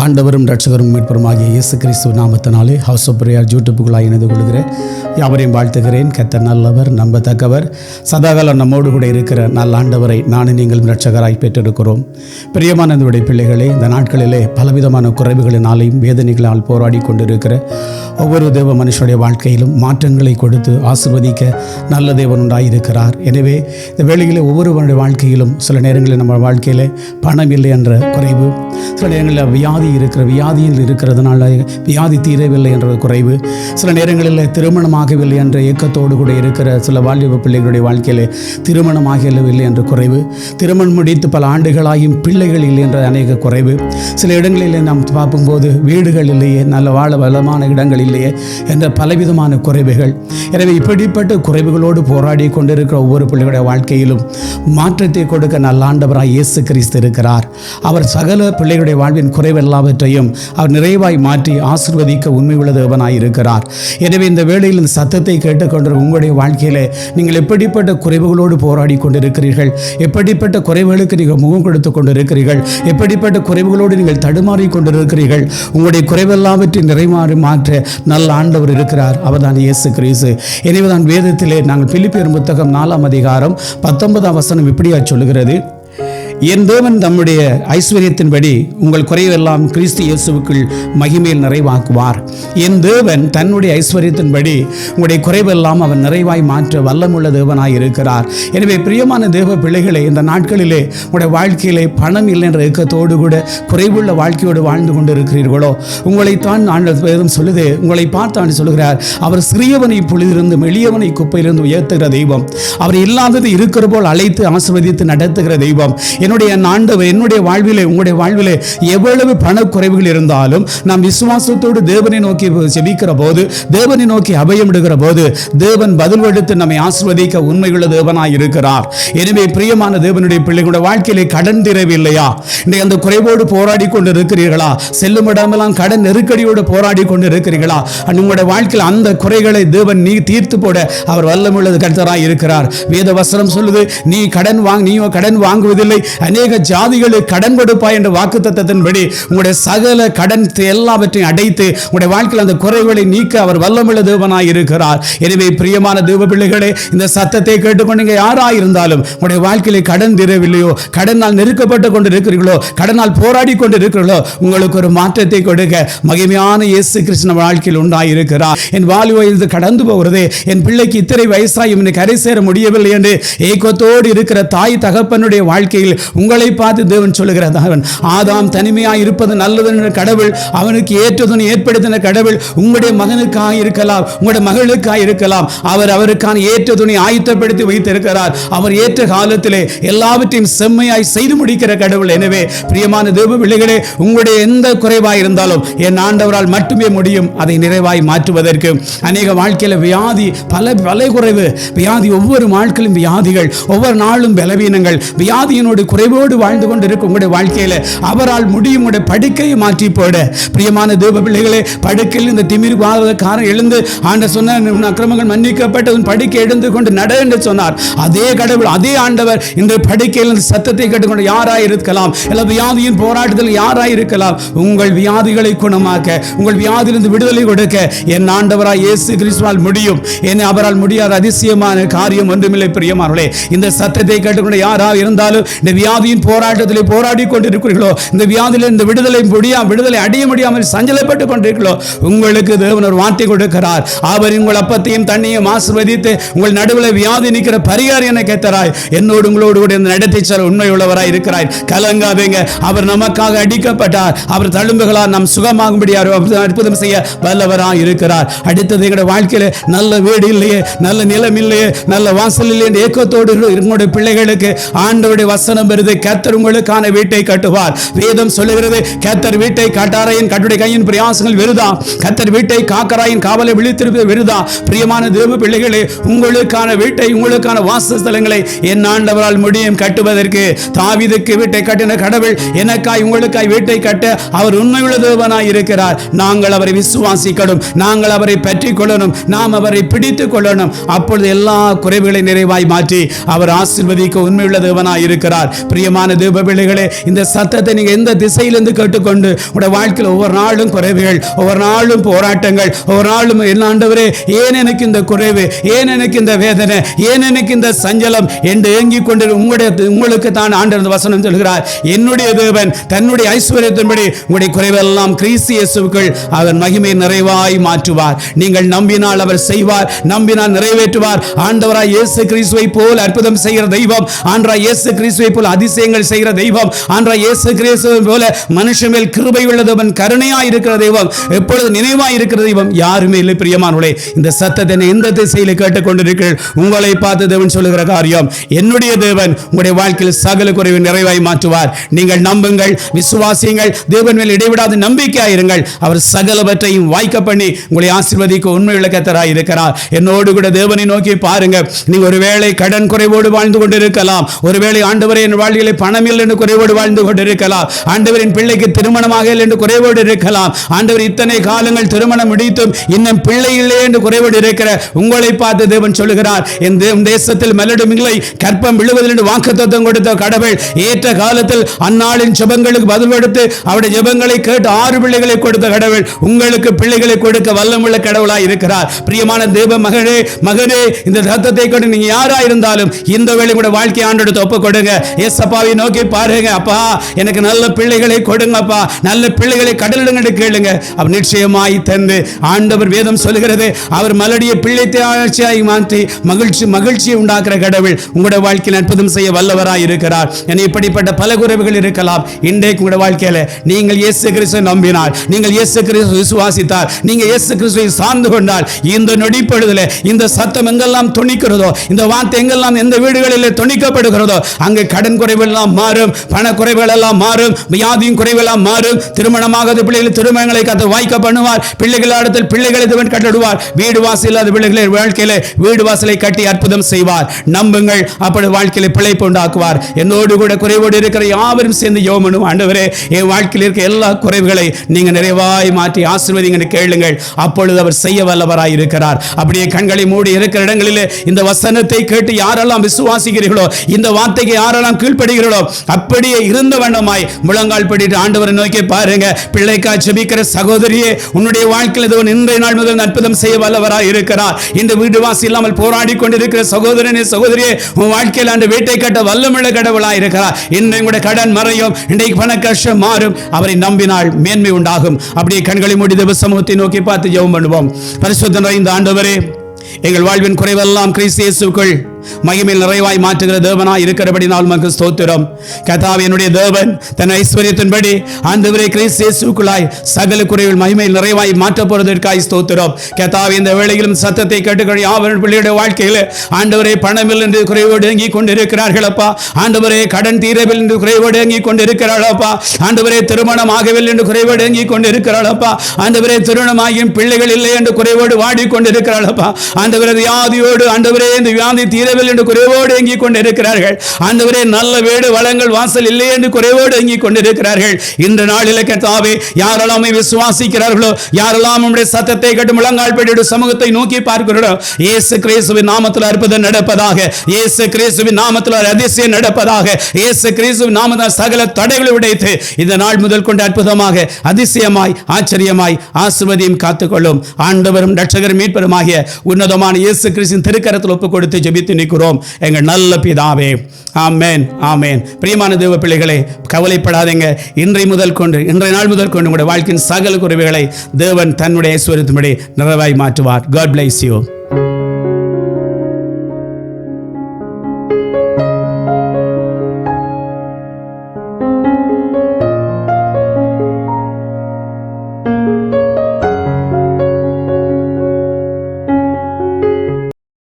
ஆண்டவரும் ரட்சகரும் மீட்பருமாகிய இயேசு கிறிஸ்துவ நாமத்தினாலே ஹவுஸ் ஆஃப் பிரேயர் யூடியூப்புகளாக இணைந்து கொள்கிறேன். யாவரையும் வாழ்த்துகிறேன். கத்த நல்லவர் நம்பத்தக்கவர். சதாகாலம் நம்மோடு கூட இருக்கிற நல்ல ஆண்டவரை நானும் நீங்கள் ரட்சகராய் பெற்றிருக்கிறோம் பிரியமான பிள்ளைகளே இந்த நாட்களிலே பலவிதமான குறைவுகளினாலையும் வேதனைகளால் போராடி கொண்டிருக்கிற ஒவ்வொரு தேவ மனுஷனுடைய வாழ்க்கையிலும் மாற்றங்களை கொடுத்து ஆசிர்வதிக்க நல்ல தேவன் உண்டாயிருக்கிறார் எனவே இந்த வேளையில் ஒவ்வொருவருடைய வாழ்க்கையிலும் சில நேரங்களில் நம்ம வாழ்க்கையில் பணம் இல்லை என்ற குறைவு சில நேரங்களில் வியாதி இருக்கிற வியாதியில் இருக்கிறதுனால வியாதி தீரவில்லை என்ற குறைவு சில நேரங்களில் திருமணமாகவில்லை என்ற ஏக்கத்தோடு கூட இருக்கிற சில வாலிப பிள்ளைகளுடைய வாழ்க்கையில் திருமணமாகவில்லை என்ற குறைவு திருமணம் முடித்து பல ஆண்டுகளாயும் பிள்ளைகள் இல்லை என்ற அநேக குறைவு. சில இடங்களில் நாம் பார்க்கும்போது வீடுகள் இல்லையே நல்ல வாழ வளமான இடங்களில் இல்லையே என்ற பலவிதமான குறைவுகள். எனவே இப்படிப்பட்ட குறைவுகளோடு போராடி கொண்டிருக்கிற ஒவ்வொரு பிள்ளைகளுடைய வாழ்க்கையிலும் மாற்றத்தை கொடுக்க நல்ல இயேசு கிறிஸ்து இருக்கிறார். அவர் சகல பிள்ளைகளுடைய வாழ்வின் குறைவெல்லாவற்றையும் அவர் நிறைவாய் மாற்றி ஆசிர்வதிக்க உண்மையுள்ள தேவனாய் இருக்கிறார். எனவே இந்த வேளையில் இந்த சத்தத்தை கேட்டுக்கொண்ட உங்களுடைய வாழ்க்கையிலே நீங்கள் எப்படிப்பட்ட குறைவுகளோடு போராடி கொண்டிருக்கிறீர்கள்? எப்படிப்பட்ட குறைவுகளுக்கு நீங்கள் முகம் கொடுத்து கொண்டிருக்கிறீர்கள்? எப்படிப்பட்ட குறைவுகளோடு நீங்கள் தடுமாறி கொண்டிருக்கிறீர்கள்? உங்களுடைய குறைவெல்லாவற்றை நிறைமாறி மாற்ற நல்ல ஆண்டவர் இருக்கிறார். அவர்தான் இயேசு கிரீசு எனவே தான் வேதத்திலே நாங்கள் பிலிப்பியர் புத்தகம் நாலாம் அதிகாரம் பத்தொன்பதாம் வசனம் இப்படியா சொல்லுகிறது. என் தேவன் தம்முடைய ஐஸ்வர்யத்தின்படி உங்கள் குறைவெல்லாம் கிறிஸ்து இயேசுவுக்குள் மகிமையில் நிறைவாக்குவார். என் தேவன் தன்னுடைய ஐஸ்வர்யத்தின்படி உங்களுடைய குறைவெல்லாம் அவர் நிறைவாய் மாற்ற வல்லமுள்ள தேவனாய் இருக்கிறார். எனவே பிரியமான தேவ பிள்ளைகளை இந்த நாட்களிலே உங்களுடைய வாழ்க்கையிலே பணம் இல்லை என்ற இயக்கத்தோடு கூட குறைவுள்ள வாழ்க்கையோடு வாழ்ந்து கொண்டிருக்கிறீர்களோ உங்களைத்தான் ஆண்டவர் வேதம் சொல்லுது உங்களை பார்த்து ஆண்டு சொல்லுகிறார் அவர் சிறியவனை புலிதிருந்து எளியவனை குப்பையிலிருந்து உயர்த்துகிற தெய்வம். அவர் இல்லாதது இருக்கிற போல் அழைத்து ஆசிர்வதித்து நடத்துகிற தெய்வம். என்னுடைய ஆண்டவர் என்னுடைய வாழ்விலே உங்களுடைய வாழ்விலே எவ்வளவு பணக்குறைவுகள் இருந்தாலும் நாம் விசுவாசத்தோடு தேவனை நோக்கி செபிக்கிற போது தேவனை நோக்கி அபயமிடுகிற போது தேவன் பதில் எடுத்து நம்மை ஆசிர்வதிக்க உண்மையுள்ள தேவனாய் இருக்கிறார். எனவே பிரியமான தேவனுடைய பிள்ளைகளுடைய வாழ்க்கையிலே கடன் திறவில்லையா இன்றைக்கு அந்த குறைவோடு போராடி கொண்டு இருக்கிறீர்களா செல்லும் இடமெல்லாம் கடன் நெருக்கடியோடு போராடி கொண்டு இருக்கிறீர்களா உங்களுடைய வாழ்க்கையில் அந்த குறைகளை தேவன் நீ தீர்த்து போட அவர் வல்லமுள்ளது கர்த்தராய் இருக்கிறார். வேத வசனம் சொல்லுது நீ கடன் வாங்க நீயோ கடன் வாங்குவதில்லை அநேக ஜாதிகளுக்கு கடன் கொடுப்பாய் என்ற வாக்கு தத்தத்தின்படி உங்களுடைய சகல கடன் எல்லாவற்றையும் அடைத்து உங்களுடைய வாழ்க்கையில் அந்த குறைகளை நீக்க அவர் வல்லமுள்ள தேவனாய் இருக்கிறார். எனவே பிரியமான தேவ பிள்ளைகளே இந்த சத்தத்தை கேட்டுக்கொண்டு யாராக இருந்தாலும் உங்களுடைய வாழ்க்கையில கடன் தீரவில்லையோ கடனால் நெருக்கப்பட்டு கொண்டு இருக்கிறீர்களோ கடனால் போராடி கொண்டு இருக்கிறீர்களோ உங்களுக்கு ஒரு மாற்றத்தை கொடுக்க மகிமையான இயேசு கிருஷ்ண வாழ்க்கையில் உண்டாயிருக்கிறார். என் வாழ்வு வயது கடந்து போகிறதே என் பிள்ளைக்கு இத்தனை வயசாயும் இன்னும் கரை சேர முடியவில்லை என்று ஏக்கத்தோடு இருக்கிற தாய் தகப்பனுடைய வாழ்க்கையில் உங்களை பார்த்து தேவன் சொல்லுகிறார் தேவன் ஆதாம் தனிமையாக இருப்பது நல்லது என்ற கடவுள் அவனுக்கு ஏற்றதுன்னு ஏற்படுத்தின கடவுள் உங்களுடைய மகனுக்காக இருக்கலாம் உங்களுடைய மகளுக்காக இருக்கலாம். அவர் அவருக்கான ஏற்ற துணி ஆயத்தப்படுத்தி வைத்திருக்கிறார். அவர் ஏற்ற காலத்திலே எல்லாவற்றையும் செம்மையாய் செய்து முடிக்கிற கடவுள். எனவே பிரியமான தேவ பிள்ளைகளே உங்களுடைய எந்த குறைவாக இருந்தாலும் என் ஆண்டவரால் மட்டுமே முடியும். அதை நிறைவாய் மாற்றுவதற்கு அநேக வாழ்க்கையில வியாதி பல பல குறைவு. வியாதி ஒவ்வொரு நாட்களும் வியாதிகள் ஒவ்வொரு நாளும் பலவீனங்கள். வியாதியினோடு குறைவோடு வாழ்ந்து கொண்டு இருக்கும் உங்களுடைய வாழ்க்கையில அவரால் முடியும் உங்களுடைய படுக்கையை மாற்றி போட. பிரியமான தேவ பிள்ளைகளே படுக்கையில் இந்த திமிர் காரம் எழுந்து ஆண்ட சொன்ன அக்கிரமங்கள் மன்னிக்கப்பட்டு உன் படுக்கை எழுந்து கொண்டு நட என்று சொன்னார். அதே கடவுள் அதே ஆண்டவர் இந்த படுக்கையில் இந்த சத்தத்தை கேட்டுக்கொண்டு யாராய் இருக்கலாம்? இல்லை வியாதியின் போராட்டத்தில் யாராய் இருக்கலாம்? உங்கள் வியாதிகளை குணமாக்க உங்கள் வியாதியிலிருந்து விடுதலை கொடுக்க என் ஆண்டவராய் இயேசு கிறிஸ்துவால் முடியும். என்ன அவரால் முடியாத அதிசயமான காரியம் ஒன்றுமில்லை பிரியமானவர்களே. இந்த சத்தத்தை கேட்டுக்கொண்டு யாராக இருந்தாலும் இந்த வியாதியின் போராட்டத்திலே போராடி கொண்டிருக்கிறீர்களோ இந்த வியாதியில் இந்த விடுதலை முடியாம விடுதலை அடைய முடியாமல் சஞ்சலப்பட்டு கொண்டிருக்கிறோ உங்களுக்கு தேவன் ஒரு வார்த்தை கொடுக்கிறார். அவர் உங்கள் அப்பத்தையும் தண்ணியும் ஆசிர்வதித்து உங்கள் நடுவில் வியாதி நிற்கிற பரிகாரம் என கேட்கிறாய். என்னோடு உங்களோடு கூட இந்த நடத்தி செல்ல உண்மை உள்ளவராய் இருக்கிறாய் கலங்காதீங்க. அவர் நமக்காக அடிக்கப்பட்டார். அவர் தழும்புகளால் நாம் சுகமாகும்படி அற்புதம் செய்ய வல்லவராய் இருக்கிறார். அடுத்தது எங்களுடைய வாழ்க்கையில் நல்ல வீடு இல்லையே நல்ல நிலம் இல்லையே நல்ல வாசல் இல்லையே ஏக்கத்தோடு எங்களுடைய பிள்ளைகளுக்கு ஆண்டோடைய வசனம் வருது. கத்தர் உங்களுக்கான வீட்டை கட்டுவார். வேதம் சொல்லுகிறது கத்தர் வீட்டை காட்டாரையின் கட்டுடை கையின் பிரயாசங்கள் வெறுதா கத்தர் வீட்டை காக்கராயின் காவலை விழித்திருப்பது வெறுதா பிரியமான தேவ பிள்ளைகளே உங்களுக்கான வீட்டை உங்களுக்கான வாசஸ்தலங்களை என் ஆண்டவரால் முடியும் கட்டுவதற்கு. தாவிதுக்கு வீட்டை கட்டின கடவுள் எனக்காய் உங்களுக்காய் வீட்டை கட்ட அவர் உண்மையுள்ள தேவனாய் இருக்கிறார். நாங்கள் அவரை விசுவாசிக்கணும் நாங்கள் அவரை பற்றி கொள்ளணும் நாம் அவரை பிடித்துக் கொள்ளணும். அப்பொழுது எல்லா குறைவுகளை நிறைவாய் மாற்றி அவர் ஆசிர்வதிக்க உண்மையுள்ள தேவனாய் இருக்கிறார். பிரியமான தேவ பிள்ளைகளே இந்த சத்தத்தை நீங்கள் எந்த திசையிலிருந்து கேட்டுக்கொண்டு உங்களுடைய வாழ்க்கையில் ஒவ்வொரு நாளும் குறைவுகள் ஒவ்வொரு நாளும் போராட்டங்கள் ஒவ்வொரு நாளும் என்ன ஏன் எனக்கு இந்த குறைவு ஏன் எனக்கு இந்த வேதனை ஏன் எனக்கு இந்த சஞ்சலம் என்று ஏங்கிக் கொண்டு உங்களுடைய உங்களுக்கு தான் ஆண்டவர் வசனம் சொல்கிறார். என்னுடைய தேவன் தன்னுடைய ஐஸ்வர்யத்தின்படி உங்களுடைய குறைவெல்லாம் கிறிஸ்து இயேசுவுக்குள் அவர் மகிமை நிறைவாய் மாற்றுவார். நீங்கள் நம்பினால் அவர் செய்வார் நம்பினால் நிறைவேற்றுவார். ஆண்டவராய் இயேசு கிறிஸ்துவை போல் அற்புதம் செய்கிற தெய்வம் ஆண்டவராய் இயேசு கிறிஸ்துவை போல் அதிசயங்கள் செய்கிற தெய்வம். ஆன்ற இயேசு கிறிஸ்துவை போல மனுஷன் மேல் கிருபை உள்ள தேவன் இருக்கிற தெய்வம். எப்பொழுது நினைவாய் இருக்கிற தெய்வம்? யாருமே இல்லை பிரியமானவர்களே. இந்த சத்தத்தை எந்த திசையில் கேட்டுக்கொண்டிருக்கிறீர்கள்? உங்களை பார்த்து தேவன் சொல்லுகிற காரியம் என்னுடைய தேவன் உங்களுடைய வாழ்க்கையில் சகல குறைவு நிறைவாய் மாற்றுவார். நீங்கள் நம்புங்கள் விசுவாசியுங்கள் தேவன் மேல் இடைவிடாத நம்பிக்கையாயிருங்கள் அவர் சகலவற்றையும் வாய்க்க பண்ணி உங்களை ஆசிர்வதிக்க உண்மை விளக்கத்தராய் இருக்கிறார். என்னோடு கூட தேவனை நோக்கி பாருங்க நீங்க ஒருவேளை கடன் குறைவோடு வாழ்ந்து கொண்டிருக்கலாம். ஒருவேளை ஆண்டவரே என் வாழ்க்கையிலே பணம் இல்லை என்று குறைவோடு வாழ்ந்து கொண்டிருக்கலாம். ஆண்டவரின் பிள்ளைக்கு திருமணமாக இல்லை என்று குறைவோடு இருக்கலாம். ஆண்டவர் இத்தனை காலங்கள் திருமணம் முடித்தும் இன்னும் பிள்ளை இல்லை என்று குறைவோடு இருக்கிற உங்களை பார்த்து தேவன் சொல்லுகிறார். இந்த தேசத்தில் மெல்லடும் இல்லை கற்பம் விழுவதில் என்று வாக்குத்தத்தம் கொடுத்த கடவுள் ஏற்ற காலத்தில் அந்நாளின் ஜபங்களுக்கு பதில் கொடுத்து அவருடைய ஜபங்களை கேட்டு ஆறு பிள்ளைகளை கொடுத்த கடவுள் உங்களுக்கு பிள்ளைகளை கொடுக்க வல்லமுள்ள கடவுளாய் இருக்கிறார். பிரியமான தேவ மகனே மகனே இந்த ரத்தத்தை கொண்டு நீங்க யாரா இருந்தாலும் இந்த வேலை கூட வாழ்க்கை ஆண்டெடுத்து ஒப்பு கொடுங்க ஏசப்பாவை நோக்கி பாருங்க அப்பா எனக்கு நல்ல பிள்ளைகளை கொடுங்கப்பா. நல்ல பிள்ளைகளை கடலிடங்கன்னு கேளுங்க. அவர் நிச்சயமாய் தந்து ஆண்டவர் வேதம் சொல்கிறது அவர் மலடிய பிள்ளை ஆட்சியாய் மாற்றி மகிழ்ச்சி மகிழ்ச்சியை உண்டாக்குற கடவுள் உங்களுடைய வாழ்க்கையில் அற்புதம் செய்ய வல்லவராய் இருக்கிறார். என இப்படிப்பட்ட பல குறைவுகள் இருக்கலாம். இன்றைக்கு உங்களுடைய வாழ்க்கையில் நீங்கள் இயேசு கிறிஸ்துவை நம்பினால் நீங்கள் இயேசு கிறிஸ்து விசுவாசித்தால் நீங்கள் இயேசு கிறிஸ்துவை சார்ந்து கொண்டால் இந்த நொடிப்பொழுதுல இந்த சத்தம் எங்கெல்லாம் துணிக்கிறதோ இந்த வார்த்தை எங்கெல்லாம் எந்த வீடுகளில் துணிக்கப்படுகிறதோ அங்கே கடன் குறைவெல்லாம் மாறும் பண குறைவுகள் எல்லாம் மாறும் வியாதியும் குறைவெல்லாம் மாறும். திருமணமாகாத பிள்ளைகள் திருமணங்களை கத்து வாய்க்க பண்ணுவார். பிள்ளைகள் இடத்தில் பிள்ளைகளை தேவன் கட்டிடுவார் வீடு வாசல் இல்லாத பிள்ளைகளை வாழ்க்கையில வீடு வாசலை கட்டி அற்புதம் செய்வார். நம்புங்கள் அப்படி வாழ்க்கையில பிழைப்பு உண்டாக்குவார். என்னோடு கூட குறைவோடு இருக்கிற யாவரும் சேர்ந்து யோமனும் ஆண்டவரே என் வாழ்க்கையில் இருக்க எல்லா குறைவுகளை நீங்க நிறைவாய் மாற்றி ஆசிர்வதிங்க கேளுங்கள். அப்பொழுது அவர் செய்ய வல்லவராய் இருக்கிறார். அப்படியே கண்களை மூடி இருக்கிற இடங்களிலே இந்த வசனத்தை கேட்டு யாரெல்லாம் விசுவாசிக்கிறீர்களோ இந்த வார்த்தைக்கு யாரெல்லாம் கீழ்ப்படுகிறீர்களோ அப்படியே இருந்த வண்ணமாய் முழங்கால் படிட்டு ஆண்டவரை நோக்கி பாருங்க. பிள்ளைக்கா ஜெபிக்கிற சகோதரியே உன்னுடைய வாழ்க்கையில் தேவன் இன்றைய நாள் முதல் அற்புதம் செய்ய வல்லவராய் இருக்கிறார் இந்த வீடு வாசி இல்லாமல் போராடி கொண்டிருக்கிற சகோதரனே சகோதரியே உன் வாழ்க்கையில் அந்த வீட்டை கட்ட வல்லமுள்ள கடவுளாய் இருக்கிறார் இன்றைய கூட கடன் மறையும் இன்றைக்கு பண கஷ்டம் மாறும். அவரை நம்பினால் மேன்மை உண்டாகும். அப்படியே கண்களை மூடி தேவ சமூகத்தை நோக்கி பார்த்து ஜெபம் பண்ணுவோம். பரிசுத்தம் இந்த ஆண்டவரே எங்கள் வாழ்வின் குறைவெல்லாம் கிறிஸ்து இயேசுக்குள் மகிமையில் நிறைவாய் மாற்றுகிற தேவனா இருக்கிறபடி நாள் மக்கு ஸ்தோத்திரம். கதாவே என்னுடைய தேவன் தன் ஐஸ்வர்யத்தின்படி ஆண்டவரே கிறிஸ்து இயேசுக்குள்ளாய் சகல குறைவில் மகிமையில் நிறைவாய் மாற்ற போறதற்காய் ஸ்தோத்திரம். கதாவே இந்த வேளையிலும் சத்தத்தை கேட்டுக்கொண்டு யாவரும் பிள்ளையுடைய வாழ்க்கையில் ஆண்டவரே பணமில் என்று குறைவோடு இயங்கி கொண்டிருக்கிறார்கள் அப்பா. ஆண்டவரே கடன் தீரவில் என்று குறைவோடு இயங்கி கொண்டிருக்கிறாள் அப்பா. ஆண்டவரே திருமணம் ஆகவில்லை என்று குறைவோடு இயங்கி கொண்டிருக்கிறாள் அப்பா. ஆண்டவரே திருமணமாகியும் பிள்ளைகள் இல்லை என்று குறைவோடு வாடி அப்பா. ஆண்டவரே வியாதியோடு ஆண்டவரே இந்த வியாதி தீர தீரவில் என்று குறைவோடு எங்கிக் கொண்டிருக்கிறார்கள். ஆண்டவரே நல்ல வீடு வளங்கள் வாசல் இல்லை என்று குறைவோடு எங்கிக் கொண்டிருக்கிறார்கள். இன்று நாளில் கர்த்தாவே யாரெல்லாம் விசுவாசிக்கிறார்களோ யாரெல்லாம் நம்முடைய சத்தத்தை கட்டு முழங்கால் படியோடு சமூகத்தை நோக்கி பார்க்கிறோம் இயேசு கிறிஸ்துவின் நாமத்தில் அற்புதம் நடப்பதாக இயேசு கிறிஸ்துவின் நாமத்தில் அதிசயம் நடப்பதாக இயேசு கிறிஸ்துவின் நாமத்தில் சகல தடைகளை உடைத்து இந்த நாள் முதல் கொண்டு அற்புதமாக அதிசயமாய் ஆச்சரியமாய் ஆசிர்வதியும் காத்துக்கொள்ளும். ஆண்டவரும் ரட்சகரும் மீட்பருமாகிய உன்னதமான இயேசு கிறிஸ்தின் திருக்கரத்தில் ஒப்பு கொடுத்து ஜெபித்து நிற்கிறோம் எங்கள் நல்ல பிதாவே. ஆமேன் ஆமேன். பிரியமான தேவ பிள்ளைகளே கவலைப்படாதீங்க. இன்றை முதல் கொண்டு இன்றைய நாள் முதல் கொண்டு உங்களுடைய வாழ்க்கையின் சகல குறைவுகளை தேவன் தன்னுடைய ஐஸ்வர்யத்தின்படி நிறைவாய் மாற்றுவார். God place you